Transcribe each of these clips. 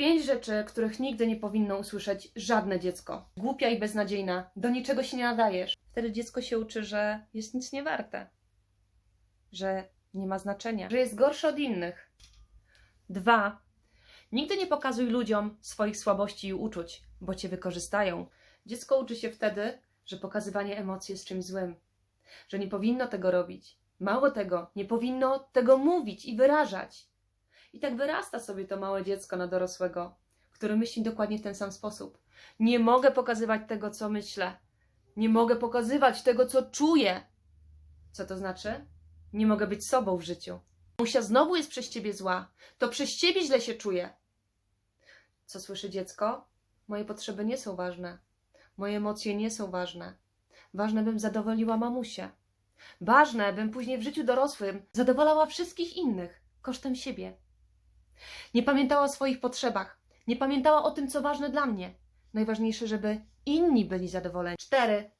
Pięć rzeczy, których nigdy nie powinno usłyszeć żadne dziecko. Głupia i beznadziejna, do niczego się nie nadajesz. Wtedy dziecko się uczy, że jest nic nie warte, że nie ma znaczenia, że jest gorsze od innych. Dwa. Nigdy nie pokazuj ludziom swoich słabości i uczuć, bo cię wykorzystają. Dziecko uczy się wtedy, że pokazywanie emocji jest czymś złym, że nie powinno tego robić. Mało tego, nie powinno tego mówić i wyrażać. I tak wyrasta sobie to małe dziecko na dorosłego, który myśli dokładnie w ten sam sposób. Nie mogę pokazywać tego, co myślę. Nie mogę pokazywać tego, co czuję. Co to znaczy? Nie mogę być sobą w życiu. Musia znowu jest przez ciebie zła. To przez ciebie źle się czuję. Co słyszy dziecko? Moje potrzeby nie są ważne. Moje emocje nie są ważne. Ważne, bym zadowoliła mamusię. Ważne, bym później w życiu dorosłym zadowalała wszystkich innych kosztem siebie. Nie pamiętała o swoich potrzebach. Nie pamiętała o tym, co ważne dla mnie. Najważniejsze, żeby inni byli zadowoleni. Cztery.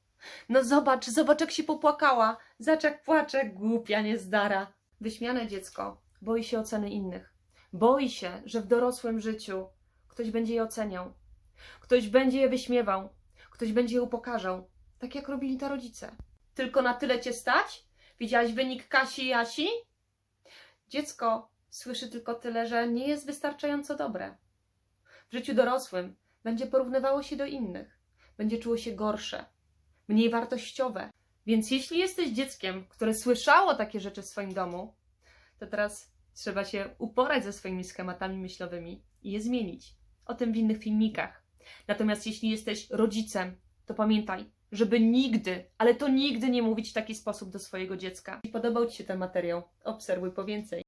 No zobacz, zobacz, jak się popłakała. Zacz jak płacze, głupia niezdara. Wyśmiane dziecko boi się oceny innych. Boi się, że w dorosłym życiu ktoś będzie je oceniał. Ktoś będzie je wyśmiewał. Ktoś będzie je upokarzał. Tak jak robili to rodzice. Tylko na tyle cię stać? Widziałaś wynik Kasi i Jasi? Dziecko słyszy tylko tyle, że nie jest wystarczająco dobre. W życiu dorosłym będzie porównywało się do innych, będzie czuło się gorsze, mniej wartościowe. Więc jeśli jesteś dzieckiem, które słyszało takie rzeczy w swoim domu, to teraz trzeba się uporać ze swoimi schematami myślowymi i je zmienić. O tym w innych filmikach. Natomiast jeśli jesteś rodzicem, to pamiętaj, żeby nigdy, ale to nigdy nie mówić w taki sposób do swojego dziecka. Jeśli podobał Ci się ten materiał, obserwuj po więcej.